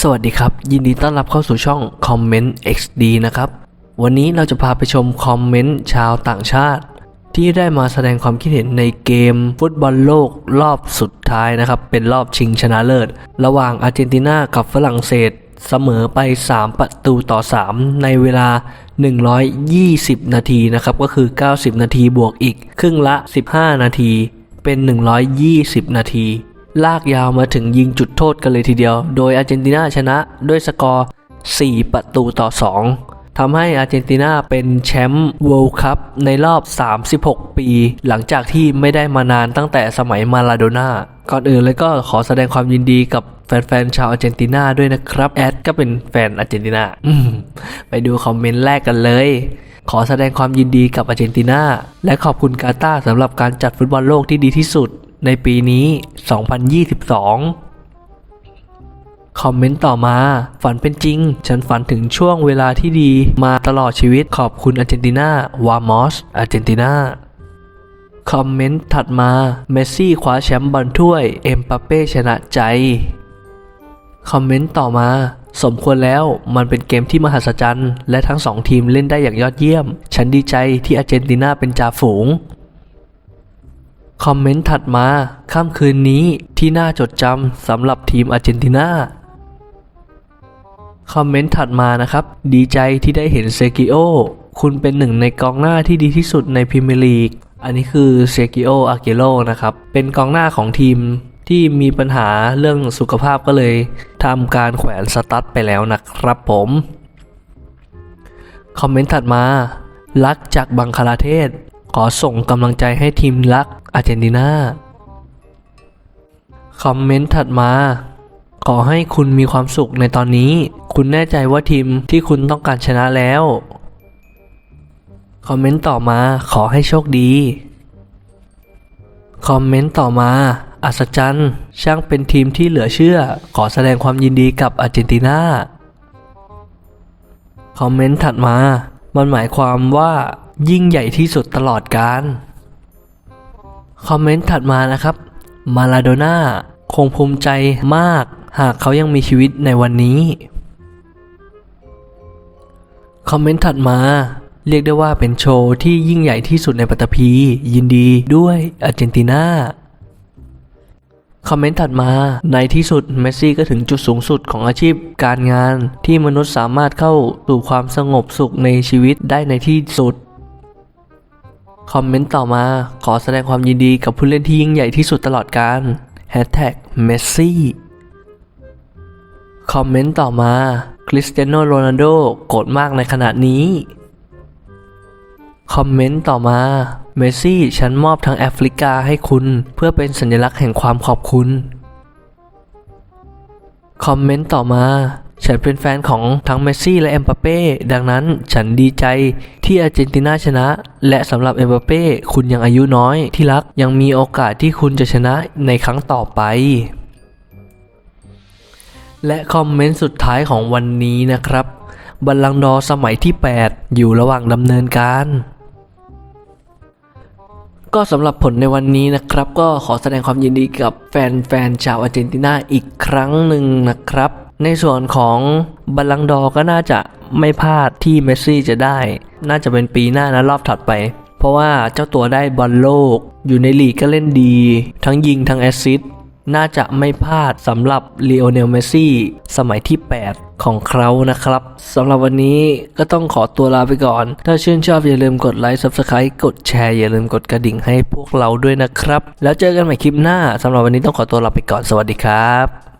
สวัสดีครับ ยินดีต้อนรับเข้าสู่ช่อง Comment XD นะครับ วันนี้เราจะพาไปชมคอมเมนต์ชาวต่างชาติ ที่ได้มาแสดงความคิดเห็นในเกมฟุตบอลโลกรอบสุดท้ายนะครับ เป็นรอบชิงชนะเลิศ ระหว่างอาร์เจนตินากับฝรั่งเศส เสมอไป 3 ประตูต่อ 3 ในเวลา 120 นาทีนะครับ ก็คือ 90 นาทีบวกอีก ครึ่งละ 15 นาที เป็น 120 นาที ลากยาวมาถึงยิงจุดโทษกันเลยทีเดียว โดยอาร์เจนตินาชนะด้วยสกอร์ 4 ประตูต่อ 2 ทำให้อาร์เจนตินาเป็นแชมป์เวิลด์คัพในรอบ 36 ปี หลังจากที่ไม่ได้มานานตั้งแต่สมัยมาลาโดน่า ก่อนอื่นเลยก็ขอแสดงความยินดีกับแฟนๆชาวอาร์เจนตินาด้วยนะครับ แอดก็เป็นแฟนอาร์เจนตินาไปดูคอมเมนต์แรกกันเลยขอแสดงความยินดีกับอาร์เจนตินาและขอบคุณกาตาร์สำหรับการจัดฟุตบอลโลกที่ดีที่สุด ในปีนี้ 2022 คอมเมนต์ต่อมา ฝันเป็นจริง ฉันฝันถึงช่วงเวลาที่ดีมาตลอดชีวิตขอบคุณอาร์เจนตินาวามอสอาร์เจนตินาคอมเมนต์ถัดมา เมสซี่คว้าแชมป์บอลถ้วย เอ็มปาเป้ชนะใจ คอมเมนต์ต่อมา สมควรแล้วมันเป็นเกมที่มหัศจรรย์ และทั้งสองทีมเล่นได้อย่างยอดเยี่ยม ฉันดีใจที่อาร์เจนตินาเป็นจ่าฝูง คอมเมนต์ถัดมาค่ำคืนนี้ที่น่าจดจำสำหรับทีมอาร์เจนตินาคอมเมนต์ถัดมานะครับ ดีใจที่ได้เห็นเซกิโอคุณเป็นหนึ่งในกองหน้าที่ดีที่สุดในพรีเมียร์ลีก อันนี้คือเซกิโออาเกโรนะครับ เป็นกองหน้าของทีมที่มีปัญหาเรื่องสุขภาพก็เลยทำการแขวนสตั๊ดไปแล้วนะครับผม คอมเมนต์ถัดมารักจากบังคลาเทศ ขอส่งกำลังใจให้ทีมรัก อาร์เจนตินาคอมเมนต์ถัดมา ขอให้คุณมีความสุขในตอนนี้ คุณแน่ใจว่าทีมที่คุณต้องการชนะแล้ว คอมเมนต์ต่อมาขอให้โชคดี คอมเมนต์ต่อมา อัศจรรย์ ช่างเป็นทีมที่เหลือเชื่อ ขอแสดงความยินดีกับอาร์เจนตินาคอมเมนต์ถัดมา มันหมายความว่ายิ่งใหญ่ที่สุดตลอดการ คอมเมนต์ถัดมานะครับ มาลาโดน่าคงภูมิใจมาก หากเขายังมีชีวิตในวันนี้ คอมเมนต์ถัดมา เรียกได้ว่าเป็นโชว์ที่ยิ่งใหญ่ที่สุดในปัตตภียินดีด้วยอาร์เจนตินาคอมเมนต์ถัดมา ในที่สุดเมสซี่ก็ถึงจุดสูงสุดของอาชีพการงาน ที่มนุษย์สามารถเข้าสู่ความสงบสุขในชีวิตได้ในที่สุด คอมเมนต์ต่อมาขอแสดงความยินดีกับผู้เล่นที่ยิ่งใหญ่ที่สุดตลอดกาล Hashtag Messi คอมเมนต์ต่อมาคริสเตียโนโรนัลโดโกรธมากในขณะนี้คอมเมนต์ต่อมาเมสซี่ฉันมอบทั้งแอฟริกาให้คุณ เพื่อเป็นสัญลักษณ์แห่งความขอบคุณ คอมเมนต์ต่อมา ฉันเป็นแฟนของทั้งเมสซี่และเอ็มบัปเป้ดังนั้นฉันดีใจที่อาร์เจนตินาชนะ และสำหรับเอ็มบัปเป้คุณยังอายุน้อยที่รักยังมีโอกาสที่คุณจะชนะในครั้งต่อไป และคอมเมนต์สุดท้ายของวันนี้นะครับบัลลังดอสมัยที่ 8 อยู่ระหว่างดำเนินการก็สำหรับผลในวันนี้นะครับ ก็ขอแสดงความยินดีกับแฟนๆชาวอาร์เจนตินาอีกครั้งหนึ่งนะครับ ในส่วนของบัลลังดอร์ก็น่าจะไม่พลาดที่เมสซี่จะได้ น่าจะเป็นปีหน้านะรอบถัดไป เพราะว่าเจ้าตัวได้บอลโลก อยู่ในลีกก็เล่นดี ทั้งยิงทั้งแอสซิสต์น่าจะไม่พลาดสำหรับลีโอเนลเมสซี่สมัยที่ 8 ของเขานะครับสำหรับวันนี้ก็ต้องขอตัวลาไปก่อน ถ้าชื่นชอบอย่าลืมกดไลค์ Subscribe กดแชร์ อย่าลืมกดกระดิ่งให้พวกเราด้วยนะครับ แล้วเจอกันใหม่คลิปหน้าสำหรับวันนี้ต้องขอตัวลาไปก่อนสวัสดีครับ